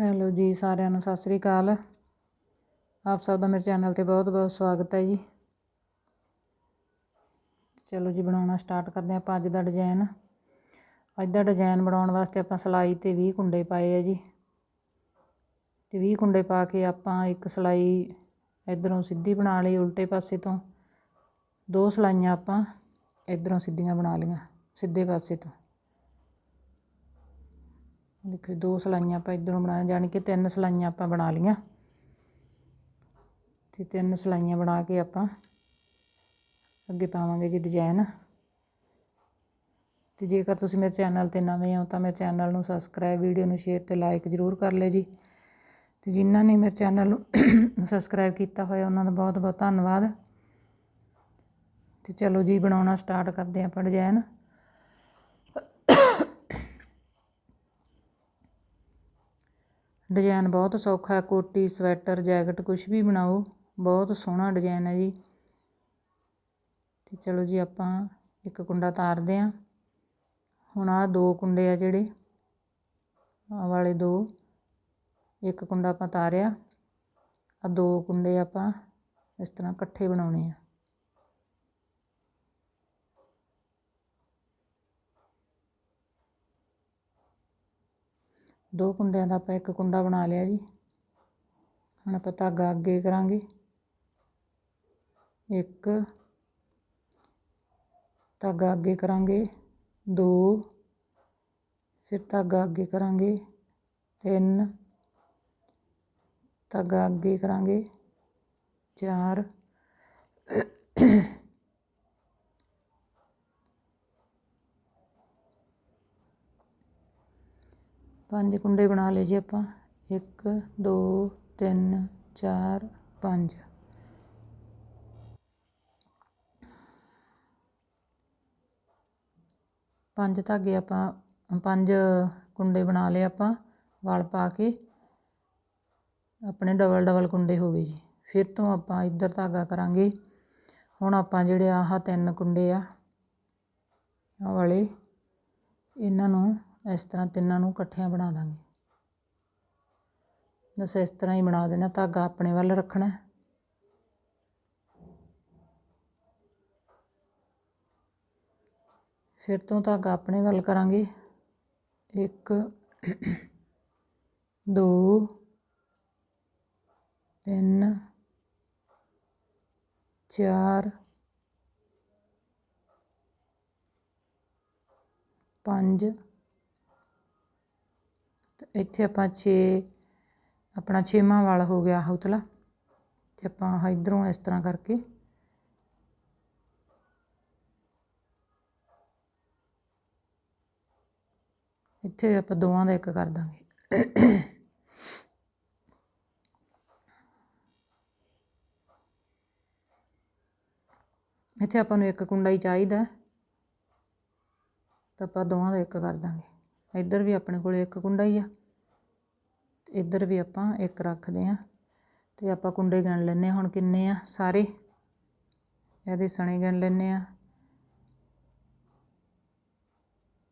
Hello ਜੀ ਸਾਰਿਆਂ ਨੂੰ, ਸਤਿ ਸ੍ਰੀ ਅਕਾਲ। ਆਪ ਸਭ ਦਾ ਮੇਰੇ ਚੈਨਲ ਤੇ ਬਹੁਤ ਬਹੁਤ ਸਵਾਗਤ ਹੈ ਜੀ। ਚਲੋ ਜੀ, ਬਣਾਉਣਾ ਸਟਾਰਟ ਕਰਦੇ ਆਪਾਂ ਅੱਜ ਦਾ ਡਿਜ਼ਾਈਨ ਅੱਜ ਦਾ ਡਿਜ਼ਾਈਨ ਬਣਾਉਣ ਵਾਸਤੇ ਆਪਾਂ ਸਲਾਈ ਤੇ 20 ਕੁੰਡੇ ਪਾਏ ਆ ਜੀ। ਤੇ 20 ਕੁੰਡੇ ਪਾ ਕੇ ਆਪਾਂ ਇੱਕ ਸਲਾਈ ਇਧਰੋਂ ਸਿੱਧੀ ਬਣਾ ਲਈ, ਉਲਟੇ ਪਾਸੇ ਤੋਂ। ਦੋ ਸਲਾਈਆਂ ਆਪਾਂ ਇਧਰੋਂ ਸਿੱਧੀਆਂ ਬਣਾ ਲਈਆਂ, ਸਿੱਧੇ ਪਾਸੇ ਤੋਂ। ਦੇਖੋ ਦੋ ਸਲਾਈਆਂ ਆਪਾਂ ਇਧਰੋਂ ਬਣਾ ਜਾਣੀ ਕਿ ਤਿੰਨ ਸਲਾਈਆਂ ਆਪਾਂ ਬਣਾ ਲੀਆਂ ਤੇ ਤਿੰਨ ਸਲਾਈਆਂ ਬਣਾ ਕੇ ਆਪਾਂ ਅੱਗੇ ਪਾਵਾਂਗੇ ਜੀ ਡਿਜ਼ਾਈਨ ਤੇ ਜੇਕਰ ਤੁਸੀਂ ਮੇਰੇ ਚੈਨਲ ਤੇ ਨਵੇਂ ਹੋ ਤਾਂ ਮੇਰੇ ਚੈਨਲ ਨੂੰ ਸਬਸਕ੍ਰਾਈਬ ਵੀਡੀਓ ਨੂੰ ਸ਼ੇਅਰ ਤੇ ਲਾਈਕ ਜ਼ਰੂਰ ਕਰ ਲਿਓ ਜੀ। ਤੇ ਜਿਨ੍ਹਾਂ ਨੇ ਮੇਰੇ ਚੈਨਲ ਨੂੰ ਸਬਸਕ੍ਰਾਈਬ ਕੀਤਾ ਹੋਇਆ, ਉਹਨਾਂ ਦਾ ਬਹੁਤ ਬਹੁਤ ਧੰਨਵਾਦ। ਤੇ ਚਲੋ ਜੀ, ਬਣਾਉਣਾ ਸਟਾਰਟ ਕਰਦੇ ਆਪਾਂ ਡਿਜ਼ਾਈਨ ਡਿਜ਼ਾਇਨ ਬਹੁਤ ਸੌਖਾ ਕੋਟੀ, ਸਵੈਟਰ, ਜੈਕਟ ਕੁਛ ਵੀ ਬਣਾਓ, ਬਹੁਤ ਸੋਹਣਾ ਡਿਜ਼ਾਇਨ ਹੈ ਜੀ। ਤੇ ਚਲੋ ਜੀ ਆਪਾਂ ਇੱਕ ਕੁੰਡਾ ਤਾਰਦੇ ਆਂ ਹੁਣ ਆ ਦੋ ਕੁੰਡੇ ਆ ਜਿਹੜੇ ਆ ਵਾਲੇ ਦੋ, ਇੱਕ ਕੁੰਡਾ ਆਪਾਂ ਤਾਰਿਆ ਆ ਦੋ ਕੁੰਡੇ ਆਪਾਂ ਇਸ ਤਰ੍ਹਾਂ ਇਕੱਠੇ ਬਣਾਉਣੇ ਆ। ਦੋ ਕੁੰਡਿਆਂ ਦਾ ਆਪਾਂ ਇੱਕ ਕੁੰਡਾ ਬਣਾ ਲਿਆ ਜੀ। ਹੁਣ ਆਪਾਂ ਧਾਗਾ ਅੱਗੇ ਕਰਾਂਗੇ। ਇੱਕ, ਧਾਗਾ ਅੱਗੇ ਕਰਾਂਗੇ। ਦੋ, ਫਿਰ ਧਾਗਾ ਅੱਗੇ ਕਰਾਂਗੇ। ਤਿੰਨ, ਧਾਗਾ ਅੱਗੇ ਕਰਾਂਗੇ। ਚਾਰ ਪੰਜ ਕੁੰਡੇ ਬਣਾ ਲਏ ਜੀ ਆਪਾਂ। 1 2 3 4 5 ਪੰਜ ਧਾਗੇ ਆਪਾਂ, ਪੰਜ ਕੁੰਡੇ ਬਣਾ ਲਏ ਆਪਾਂ ਵਲ ਪਾ ਕੇ। ਆਪਣੇ ਡਬਲ ਡਬਲ ਕੁੰਡੇ ਹੋ ਗਏ ਜੀ। ਫਿਰ ਤੋਂ ਆਪਾਂ ਇੱਧਰ ਧਾਗਾ ਕਰਾਂਗੇ। ਹੁਣ ਆਪਾਂ ਜਿਹੜੇ ਆਹ ਤਿੰਨ ਕੁੰਡੇ ਆ ਆ ਵਾਲੇ, ਇਹਨਾਂ ਨੂੰ ਇਸ ਤਰ੍ਹਾਂ ਤਿੰਨਾਂ ਨੂੰ ਇਕੱਠਿਆਂ ਬਣਾ ਦਾਂਗੇ। ਬਸ ਇਸ ਤਰ੍ਹਾਂ ਹੀ ਬਣਾ ਦੇਣਾ, ਧਾਗਾ ਆਪਣੇ ਵੱਲ ਰੱਖਣਾ। ਫਿਰ ਤੋਂ ਧਾਗਾ ਆਪਣੇ ਵੱਲ ਕਰਾਂਗੇ। 1 2 3 4 5 ਇੱਥੇ ਆਪਾਂ 6 ਆਪਣਾ ਛੇਵਾਂ ਵਾਲ ਹੋ ਗਿਆ ਉਤਲਾ। ਤੇ ਆਪਾਂ ਆਹ ਇਧਰੋਂ ਇਸ ਤਰ੍ਹਾਂ ਕਰਕੇ। ਇੱਥੇ ਆਪਾਂ ਦੋਵਾਂ ਦਾ ਇੱਕ ਕਰ ਦਾਂਗੇ। ਇੱਥੇ ਆਪਾਂ ਨੂੰ ਇੱਕ ਕੁੰਡਾ ਹੀ ਚਾਹੀਦਾ। ਤਾਂ ਆਪਾਂ ਦੋਵਾਂ ਦਾ ਇੱਕ ਕਰ ਦਾਂਗੇ। ਇੱਧਰ ਵੀ ਆਪਣੇ ਕੋਲ ਇੱਕ ਕੁੰਡਾ ਹੀ ਆ। ਇੱਧਰ ਵੀ ਆਪਾਂ ਇੱਕ ਰੱਖਦੇ ਹਾਂ ਤੇ ਆਪਾਂ ਕੁੰਡੇ ਗਿਣ ਲੈਨੇ ਹੁਣ ਕਿੰਨੇ ਆ ਸਾਰੇ। ਇਹਦੇ ਸਣੇ ਗਿਣ ਲੈਨੇ ਆ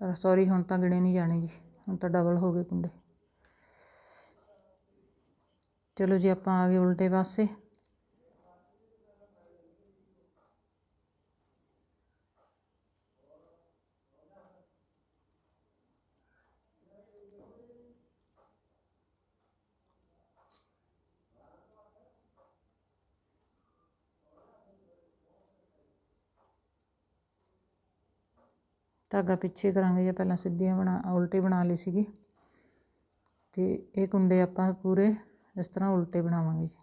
ਪਰ ਸੌਰੀ ਹੁਣ ਤਾਂ ਗਿਣੇ ਨਹੀਂ ਜਾਣੇ ਜੀ, ਹੁਣ ਤਾਂ ਡਬਲ ਹੋ ਗਏ ਕੁੰਡੇ। ਚਲੋ ਜੀ ਆਪਾਂ ਆ ਗਏ ਉਲਟੇ ਪਾਸੇ। ਧਾਗਾ ਪਿੱਛੇ ਕਰਾਂਗੇ ਜਾਂ ਪਹਿਲਾਂ ਸਿੱਧੀਆਂ ਬਣਾ, ਉਲਟੀ ਬਣਾ ਲਈ ਸੀਗੀ। ਤੇ ਇਹ ਕੁੰਡੇ ਆਪਾਂ ਪੂਰੇ ਇਸ ਤਰ੍ਹਾਂ ਉਲਟੇ ਬਣਾਵਾਂਗੇ ਜੀ।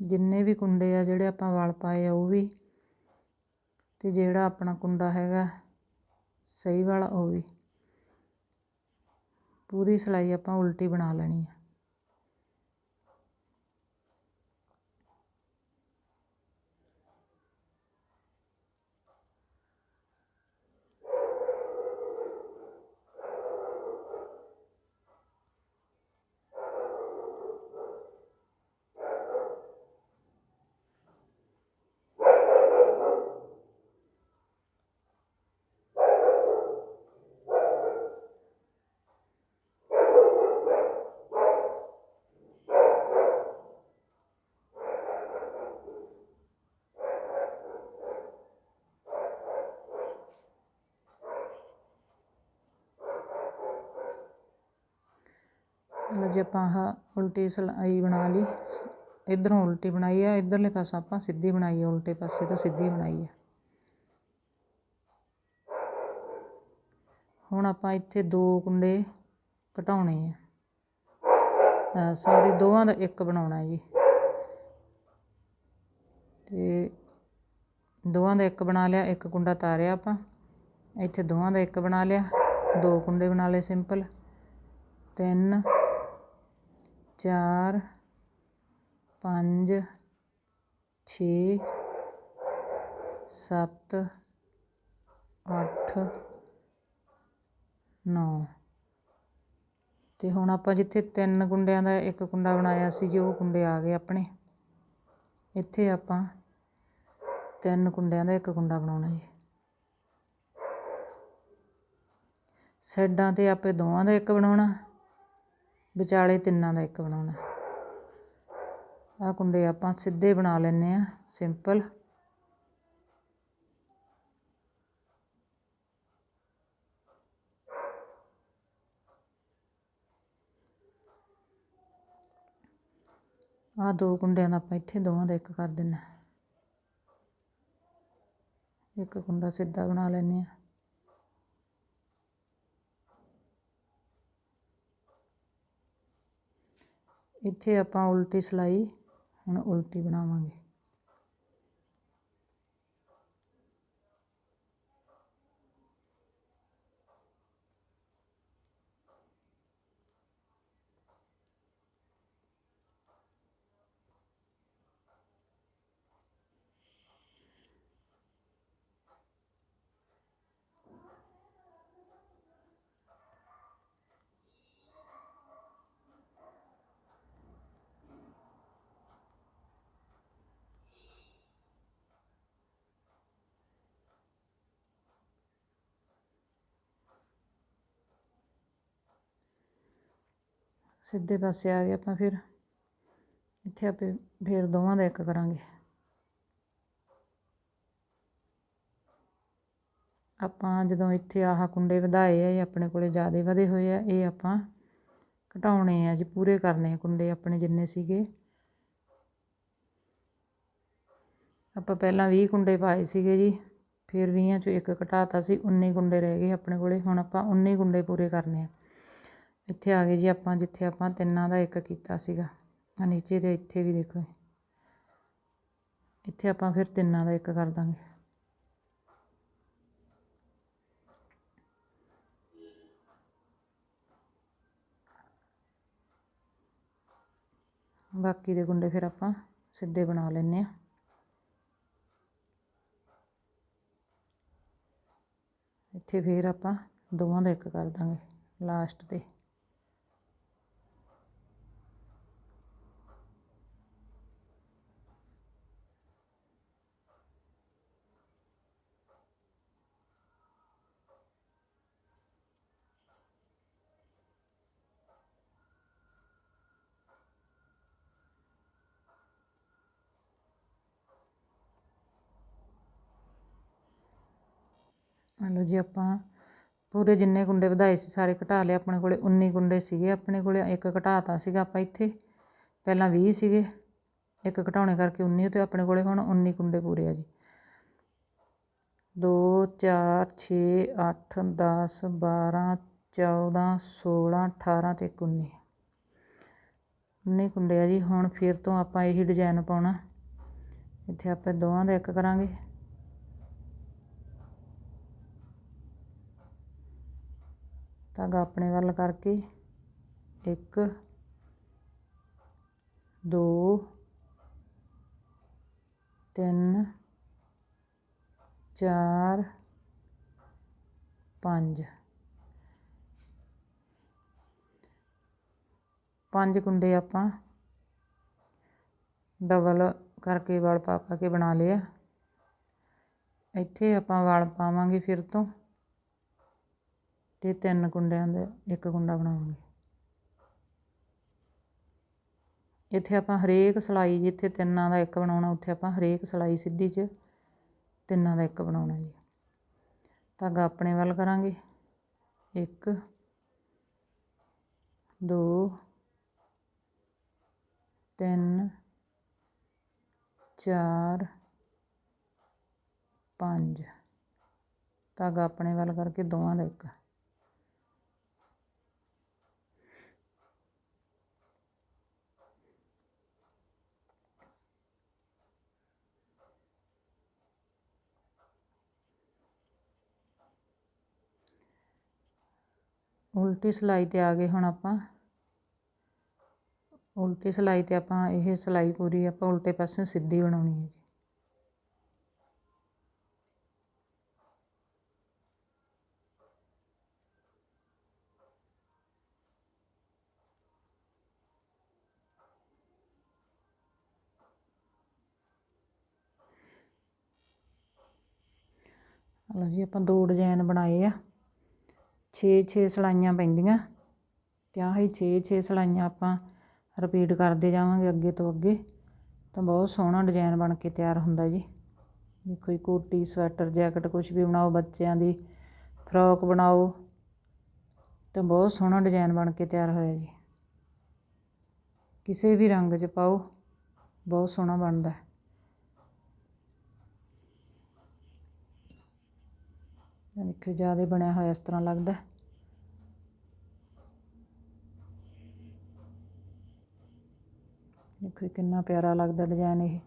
ਜਿੰਨੇ ਵੀ ਕੁੰਡੇ ਆ, ਜਿਹੜੇ ਆਪਾਂ ਵਲ ਪਾਏ ਆ, ਉਹ ਵੀ ਤੇ ਜਿਹੜਾ ਆਪਣਾ ਕੁੰਡਾ ਹੈਗਾ ਸਹੀ ਵਾਲਾ, ਉਹ ਵੀ। ਪੂਰੀ ਸਲਾਈ ਆਪਾਂ ਉਲਟੀ ਬਣਾ ਲੈਣੀ ਹੈ ਲਓ ਜੀ ਆਪਾਂ ਆਹ ਉਲਟੀ ਸਲਾਈ ਬਣਾ ਲਈ, ਇੱਧਰੋਂ ਉਲਟੀ ਬਣਾਈ ਆ, ਇੱਧਰਲੇ ਪਾਸੋਂ ਆਪਾਂ ਸਿੱਧੀ ਬਣਾਈ ਆ, ਉਲਟੇ ਪਾਸੇ ਤੋਂ ਸਿੱਧੀ ਬਣਾਈ ਆ। ਹੁਣ ਆਪਾਂ ਇੱਥੇ ਦੋ ਕੁੰਡੇ ਘਟਾਉਣੇ ਆ। ਸੌਰੀ ਦੋਵਾਂ ਦਾ ਇੱਕ ਬਣਾਉਣਾ ਜੀ। ਤੇ ਦੋਵਾਂ ਦਾ ਇੱਕ ਬਣਾ ਲਿਆ, ਇੱਕ ਕੁੰਡਾ ਤਾਰਿਆ ਆਪਾਂ। ਇੱਥੇ ਦੋਵਾਂ ਦਾ ਇੱਕ ਬਣਾ ਲਿਆ, ਦੋ ਕੁੰਡੇ ਬਣਾ ਲਏ ਸਿੰਪਲ। ਤਿੰਨ ਚਾਰ, ਪੰਜ, ਛੇ, ਸੱਤ, ਅੱਠ, ਨੌ। ਅਤੇ ਹੁਣ ਆਪਾਂ ਜਿੱਥੇ ਤਿੰਨ ਕੁੰਡਿਆਂ ਦਾ ਇੱਕ ਕੁੰਡਾ ਬਣਾਇਆ ਸੀ ਜੀ, ਉਹ ਕੁੰਡੇ ਆ ਗਏ ਆਪਣੇ। ਇੱਥੇ ਆਪਾਂ ਤਿੰਨ ਕੁੰਡਿਆਂ ਦਾ ਇੱਕ ਕੁੰਡਾ ਬਣਾਉਣਾ ਜੀ। ਸਾਈਡਾਂ ਤੇ ਆਪੇ ਦੋਵਾਂ ਦਾ ਇੱਕ ਬਣਾਉਣਾ। ਵਿਚਾਲੇ ਤਿੰਨਾਂ ਦਾ ਇੱਕ ਬਣਾਉਣਾ। ਆਹ ਕੁੰਡੇ ਆਪਾਂ ਸਿੱਧੇ ਬਣਾ ਲੈਨੇ ਆ ਸਿੰਪਲ। ਆਹ ਦੋ ਕੁੰਡਿਆਂ ਦਾ ਆਪਾਂ ਇੱਥੇ ਦੋਵਾਂ ਦਾ ਇੱਕ ਕਰ ਦੇਣਾ ਇੱਕ ਕੁੰਡਾ ਸਿੱਧਾ ਬਣਾ ਲੈਨੇ ਆ ਇੱਥੇ ਆਪਾਂ ਉਲਟੀ ਸਿਲਾਈ ਹੁਣ ਉਲਟੀ ਬਣਾਵਾਂਗੇ। ਸਿੱਧੇ ਪਾਸੇ ਆ ਗਏ ਆਪਾਂ ਫਿਰ। ਇੱਥੇ ਆਪੇ ਫਿਰ ਦੋਵਾਂ ਦਾ ਇੱਕ ਕਰਾਂਗੇ। ਆਪਾਂ ਜਦੋਂ ਇੱਥੇ ਆਹ ਕੁੰਡੇ ਵਧਾਏ ਆ, ਇਹ ਆਪਣੇ ਕੋਲੇ ਜ਼ਿਆਦਾ ਵਧੇ ਹੋਏ ਆ, ਇਹ ਆਪਾਂ ਘਟਾਉਣੇ ਆ ਜੀ, ਪੂਰੇ ਕਰਨੇ ਆ ਕੁੰਡੇ ਆਪਣੇ ਜਿੰਨੇ ਸੀਗੇ। ਆਪਾਂ ਪਹਿਲਾਂ 20 ਕੁੰਡੇ ਪਾਏ ਸੀਗੇ ਜੀ, ਫਿਰ 20 ਚੋਂ ਇੱਕ ਘਟਾਤਾ ਸੀ 19 ਕੁੰਡੇ ਰਹਿ ਗਏ ਆਪਣੇ ਕੋਲੇ, ਹੁਣ ਆਪਾਂ 19 ਕੁੰਡੇ ਪੂਰੇ ਕਰਨੇ ਆ। ਇੱਥੇ ਆ ਗਏ ਜੀ ਆਪਾਂ, ਜਿੱਥੇ ਆਪਾਂ ਤਿੰਨਾਂ ਦਾ ਇੱਕ ਕੀਤਾ ਸੀਗਾ। ਆ ਨੀਚੇ ਦੇ ਇੱਥੇ ਵੀ ਦੇਖੋ ਇੱਥੇ ਆਪਾਂ ਫਿਰ ਤਿੰਨਾਂ ਦਾ ਇੱਕ ਕਰ ਦਾਂਗੇ। ਬਾਕੀ ਦੇ ਗੁੰਡੇ ਫਿਰ ਆਪਾਂ ਸਿੱਧੇ ਬਣਾ ਲੈਨੇ ਆ ਇੱਥੇ ਫਿਰ ਆਪਾਂ ਦੋਵਾਂ ਦਾ ਇੱਕ ਕਰ ਦਾਂਗੇ, ਲਾਸਟ ਤੇ। ਲਓ ਜੀ ਆਪਾਂ ਪੂਰੇ ਜਿੰਨੇ ਕੁੰਡੇ ਵਧਾਏ ਸੀ ਸਾਰੇ ਘਟਾ ਲਏ, ਆਪਣੇ ਕੋਲੇ 19 ਕੁੰਡੇ ਸੀਗੇ, ਆਪਣੇ ਕੋਲੇ ਇੱਕ ਘਟਾਤਾ ਸੀਗਾ ਆਪਾਂ ਇੱਥੇ, ਪਹਿਲਾਂ 20 ਸੀਗੇ, ਇੱਕ ਘਟਾਉਣੇ ਕਰਕੇ 19 ਤੇ ਆਪਣੇ ਕੋਲੇ ਹੁਣ 19 ਕੁੰਡੇ ਪੂਰੇ ਆ ਜੀ। 2 4 6 8 10 12 14 16 18 ਤੇ 19 19 ਕੁੰਡੇ ਆ ਜੀ, ਹੁਣ ਫਿਰ ਤੋਂ ਆਪਾਂ ਇਹੀ ਡਿਜ਼ਾਈਨ ਪਾਉਣਾ। ਇੱਥੇ ਆਪਾਂ ਦੋਵਾਂ ਦਾ ਇੱਕ ਕਰਾਂਗੇ। ਧਾਗਾ ਆਪਣੇ ਵੱਲ ਕਰਕੇ ਇੱਕ, ਦੋ, ਤਿੰਨ, ਚਾਰ, ਪੰਜ। ਪੰਜ ਕੁੰਡੇ ਆਪਾਂ ਡਬਲ ਕਰਕੇ ਵਲ ਪਾ ਪਾ ਕੇ ਬਣਾ ਲਿਆ ਇੱਥੇ ਆਪਾਂ ਵਲ ਪਾਵਾਂਗੇ ਫਿਰ ਤੋਂ। ਅਤੇ ਤਿੰਨ ਕੁੰਡਿਆਂ ਦਾ ਇੱਕ ਕੁੰਡਾ ਬਣਾਵਾਂਗੇ। ਇੱਥੇ ਆਪਾਂ ਹਰੇਕ ਸਿਲਾਈ ਜਿੱਥੇ ਤਿੰਨਾਂ ਦਾ ਇੱਕ ਬਣਾਉਣਾ, ਉੱਥੇ ਆਪਾਂ ਹਰੇਕ ਸਿਲਾਈ ਸਿੱਧੀ 'ਚ ਤਿੰਨਾਂ ਦਾ ਇੱਕ ਬਣਾਉਣਾ ਜੀ। ਧਾਗਾ ਆਪਣੇ ਵੱਲ ਕਰਾਂਗੇ। ਇੱਕ, ਦੋ, ਤਿੰਨ, ਚਾਰ, ਪੰਜ। ਧਾਗਾ ਆਪਣੇ ਵੱਲ ਕਰਕੇ ਦੋਵਾਂ ਦਾ ਇੱਕ। ਉਲਟੀ ਸਿਲਾਈ ਤੇ ਆ ਗਏ ਹੁਣ ਆਪਾਂ। ਉਲਟੀ ਸਿਲਾਈ ਤੇ ਆਪਾਂ ਇਹ ਸਿਲਾਈ ਪੂਰੀ ਆਪਾਂ ਉਲਟੇ ਪਾਸੇ ਸਿੱਧੀ ਬਣਾਉਣੀ ਹੈ ਜੀ। ਲਓ ਜੀ ਆਪਾਂ ਦੋ ਡਿਜ਼ਾਈਨ ਬਣਾਏ ਆ। 6 6 ਸਲਾਈਆਂ ਪੈਂਦੀਆਂ ਤੇ ਆਹੀ ਹੀ 6 6 ਸਲਾਈਆਂ ਆਪਾਂ ਰਿਪੀਟ ਕਰਦੇ ਜਾਵਾਂਗੇ ਅੱਗੇ ਤੋਂ ਅੱਗੇ। ਤਾਂ ਬਹੁਤ ਸੋਹਣਾ ਡਿਜ਼ਾਈਨ ਬਣ ਕੇ ਤਿਆਰ ਹੁੰਦਾ ਜੀ। ਦੇਖੋ ਜੀ, ਕੋਟੀ, ਸਵੈਟਰ, ਜੈਕਟ ਕੁਝ ਵੀ ਬਣਾਓ, ਬੱਚਿਆਂ ਦੀ ਫਰੋਕ ਬਣਾਓ। ਤਾਂ ਬਹੁਤ ਸੋਹਣਾ ਡਿਜ਼ਾਈਨ ਬਣ ਕੇ ਤਿਆਰ ਹੋਇਆ ਜੀ। ਕਿਸੇ ਵੀ ਰੰਗ 'ਚ ਪਾਓ, ਬਹੁਤ ਸੋਹਣਾ ਬਣਦਾ। ਹੈ ਦੇਖੋ ਜ਼ਿਆਦਾ ਬਣਿਆ ਹੋਇਆ ਇਸ ਤਰ੍ਹਾਂ ਲੱਗਦਾ। ਦੇਖੋ ਜੀ, ਕਿੰਨਾ ਪਿਆਰਾ ਲੱਗਦਾ ਡਿਜ਼ਾਈਨ ਇਹ।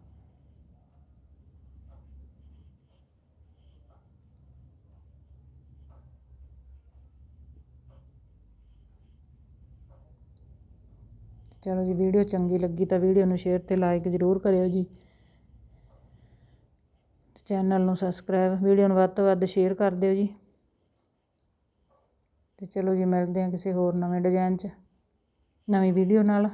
ਚਲੋ ਜੀ, ਵੀਡੀਓ ਚੰਗੀ ਲੱਗੀ ਤਾਂ ਵੀਡੀਓ ਨੂੰ ਸ਼ੇਅਰ ਤੇ ਲਾਈਕ ਜ਼ਰੂਰ ਕਰਿਓ ਜੀ। ਚੈਨਲ ਨੂੰ ਸਬਸਕ੍ਰਾਈਬ ਵੀਡੀਓ ਨੂੰ ਵੱਧ ਤੋਂ ਵੱਧ ਸ਼ੇਅਰ ਕਰ ਦਿਓ ਜੀ। ਤੇ ਚਲੋ ਜੀ, ਮਿਲਦੇ ਹਾਂ ਕਿਸੇ ਹੋਰ ਨਵੇਂ ਡਿਜ਼ਾਈਨ 'ਚ, ਨਵੀਂ ਵੀਡੀਓ ਨਾਲ।